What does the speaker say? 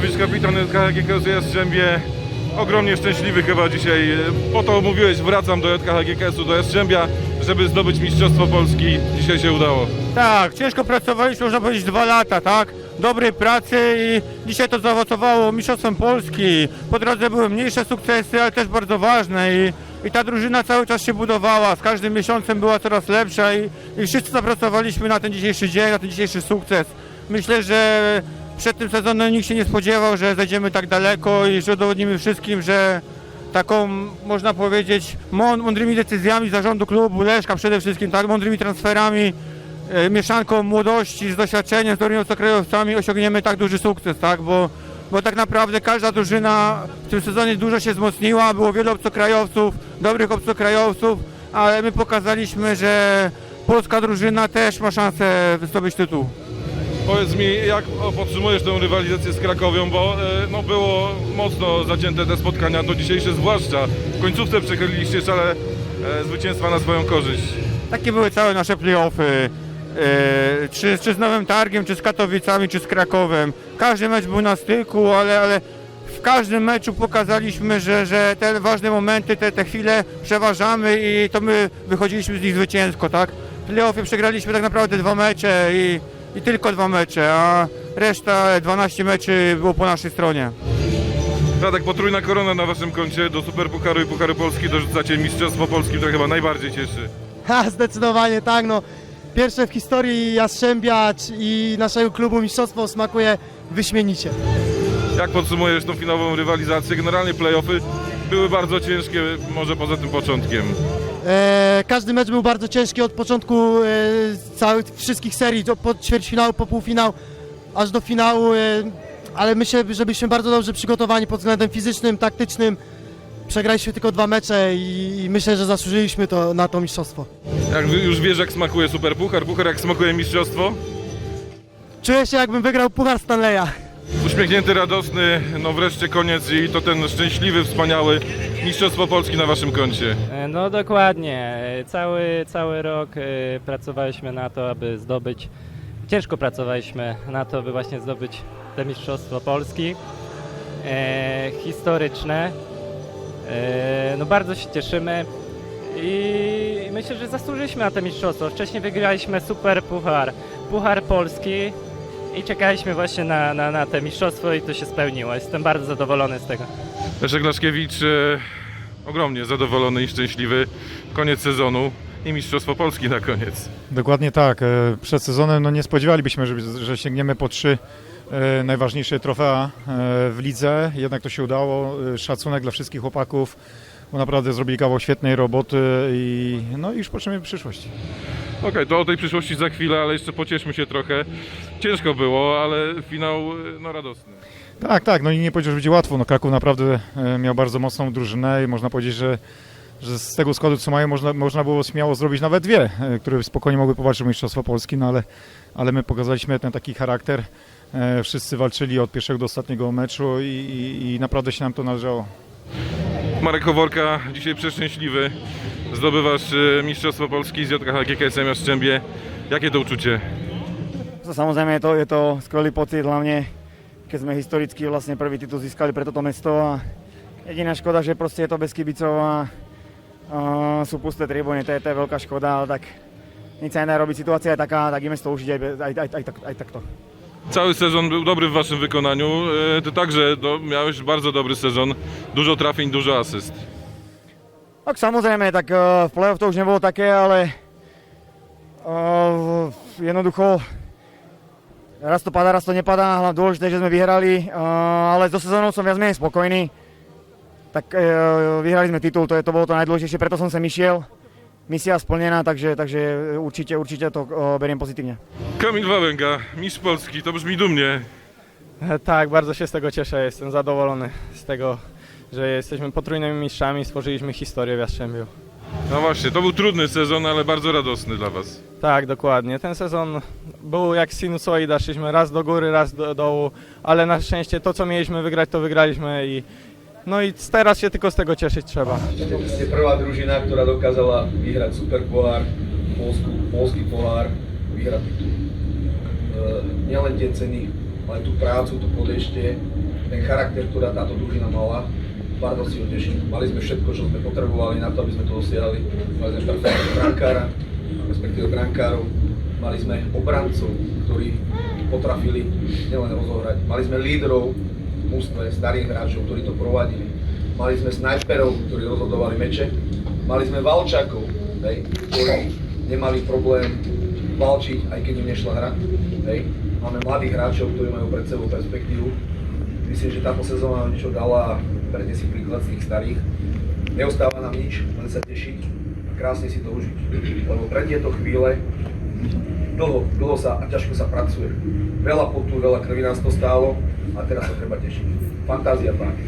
Markowicz, kapitan JKHGKS Jastrzębie. Ogromnie szczęśliwy chyba dzisiaj. Po to mówiłeś, wracam do JKHGKS-u, do Jastrzębia, żeby zdobyć Mistrzostwo Polski. Dzisiaj się udało. Tak, ciężko pracowaliśmy, można powiedzieć dwa lata, tak? Dobrej pracy i dzisiaj to zaowocowało Mistrzostwem Polski. Po drodze były mniejsze sukcesy, ale też bardzo ważne i, i ta drużyna cały czas się budowała, z każdym miesiącem była coraz lepsza i, i wszyscy zapracowaliśmy na ten dzisiejszy dzień, na ten dzisiejszy sukces. Myślę, że przed tym sezonem nikt się nie spodziewał, że zajdziemy tak daleko i że udowodnimy wszystkim, że taką, można powiedzieć, mą- mądrymi decyzjami zarządu klubu, Leszka przede wszystkim, tak, mądrymi transferami, e, mieszanką młodości z doświadczeniem, z dobrymi obcokrajowcami osiągniemy tak duży sukces, tak, bo, bo tak naprawdę każda drużyna w tym sezonie dużo się wzmocniła, było wielu obcokrajowców, dobrych obcokrajowców, ale my pokazaliśmy, że polska drużyna też ma szansę zdobyć tytuł. Powiedz mi, jak podsumujesz tę rywalizację z Krakowią, bo e, no, było mocno zacięte te spotkania, to dzisiejsze zwłaszcza. W końcówce przechyliliście szale e, zwycięstwa na swoją korzyść. Takie były całe nasze playoffy. E, czy, czy z Nowym Targiem, czy z Katowicami, czy z Krakowem. Każdy mecz był na styku, ale, ale w każdym meczu pokazaliśmy, że, że te ważne momenty, te, te chwile przeważamy i to my wychodziliśmy z nich zwycięsko, tak? W playoffie przegraliśmy tak naprawdę dwa mecze i, i tylko dwa mecze, a reszta 12 meczy było po naszej stronie. Radek, potrójna korona na waszym koncie, do Superpucharu i Pucharu Polski dorzucacie Mistrzostwo Polski, które chyba najbardziej cieszy. Ha, zdecydowanie tak, no. Pierwsze w historii Jastrzębia i naszego klubu mistrzostwo smakuje wyśmienicie. Jak podsumujesz tą finałową rywalizację? Generalnie playoffy były bardzo ciężkie, może poza tym początkiem. E, każdy mecz był bardzo ciężki od początku e, całych wszystkich serii, po ćwierćfinału, po półfinał, aż do finału, e, ale myślę, że byliśmy bardzo dobrze przygotowani pod względem fizycznym, taktycznym. Przegraliśmy tylko dwa mecze i, i myślę, że zasłużyliśmy to, na to mistrzostwo. Jak już wiesz, jak smakuje Superpuchar, Puchar jak smakuje Mistrzostwo? Czuję się jakbym wygrał Puchar Stanleya. Uśmiechnięty, radosny, no wreszcie koniec i to ten szczęśliwy, wspaniały Mistrzostwo Polski na waszym koncie. E, No dokładnie. E, Cały, cały rok e, pracowaliśmy na to, aby zdobyć, ciężko pracowaliśmy na to, aby właśnie zdobyć te Mistrzostwo Polski. E, historyczne. E, no bardzo się cieszymy i myślę, że zasłużyliśmy na te mistrzostwo. Wcześniej wygraliśmy Super Puchar, Puchar Polski i czekaliśmy właśnie na, na, na te mistrzostwo i to się spełniło. Jestem bardzo zadowolony z tego. Leszek Laszkiewicz e, ogromnie zadowolony i szczęśliwy. Koniec sezonu i Mistrzostwo Polski na koniec. Dokładnie tak. E, Przed sezonem no nie spodziewalibyśmy, że, że sięgniemy po trzy e, najważniejsze trofea e, w lidze. Jednak to się udało. E, Szacunek dla wszystkich chłopaków, bo naprawdę zrobili kawał świetnej roboty i no i już patrzymy w przyszłość. Okej, to o tej przyszłości za chwilę, ale jeszcze pocieszmy się trochę. Ciężko było, ale finał e, no radosny. Tak, tak, no i nie powiedział, że będzie łatwo. No Kraków naprawdę e, miał bardzo mocną drużynę i można powiedzieć, że, że z tego składu, co mają, można, można było śmiało zrobić nawet dwie, e, które spokojnie mogły powalczyć o Mistrzostwo Polski, no ale, ale my pokazaliśmy ten taki charakter. E, Wszyscy walczyli od pierwszego do ostatniego meczu i, i, i naprawdę się nam to należało. Marek Howorka, dzisiaj przeszczęśliwy. Zdobywasz Mistrzostwo Polski z JKH GKSM Jastrzębie. Jakie to uczucie? To Samozrejme je to, je to skvelý pocit, hlavne keď sme historicky vlastne prvý titul získali pre toto mesto a jediná škoda, že proste je to bez kibicov a, a sú pusté tribúny, to je, to je veľká škoda, ale tak nic sa nedá robiť, situácia je taká, tak ideme si to užiť aj, aj, aj, aj, tak, aj takto. Cały sezon był dobry w waszym wykonaniu. Ty także do, miałeś bardzo dobry sezon. Dużo trafień, dużo asyst. Tak samozrejme, tak uh, v play-off to už nebolo také, ale uh, jednoducho raz to padá, raz to nepadá, hlavne dôležité, že sme vyhrali, uh, ale so sezónou som viac menej spokojný. Tak uh, vyhrali sme titul, to, je, to bolo to najdôležitejšie, preto som sem išiel. Misia splnená, takže, takže určite, určite to uh, beriem pozitívne. Kamil Wałęga, mistrz Polski, to brzmi dumnie. Tak, bardzo się z tego cieszę. Jestem zadowolony z tego, że jesteśmy potrójnymi mistrzami i stworzyliśmy historię w Jastrzębiu. No właśnie, to był trudny sezon, ale bardzo radosny dla was. Tak, dokładnie. Ten sezon był jak sinusoida. Szliśmy raz do góry, raz do dołu, ale na szczęście to, co mieliśmy vygrać, to wygraliśmy i no i teraz się tylko z tego cieszyć trzeba. ste prvá družina, ktorá dokázala vyhrať super pohár, Polsku, polský pohár, vyhrať titul. E, nielen tie ceny, ale tú prácu, to podeštie, ten charakter, ktorá táto družina mala, bardzo si teším. Mali sme všetko, čo sme potrebovali na to, aby sme to dosiahli. Mali sme perfektného brankára, respektíve brankárov. Mali sme obrancov, ktorí potrafili nielen rozohrať. Mali sme lídrov v mústve, starých hráčov, ktorí to provadili. Mali sme snajperov, ktorí rozhodovali meče. Mali sme valčákov, hej, ktorí nemali problém valčiť, aj keď im nešla hra. Hej. Máme mladých hráčov, ktorí majú pred sebou perspektívu. Myslím, že táto sezóna niečo dala a berte si príklad z tých starých. Neostáva nám nič, len sa tešiť a krásne si to užiť. Lebo pre tieto chvíle dlho, dlho sa a ťažko sa pracuje. Veľa potu, veľa krvi nás to stálo a teraz sa treba tešiť. Fantázia páni.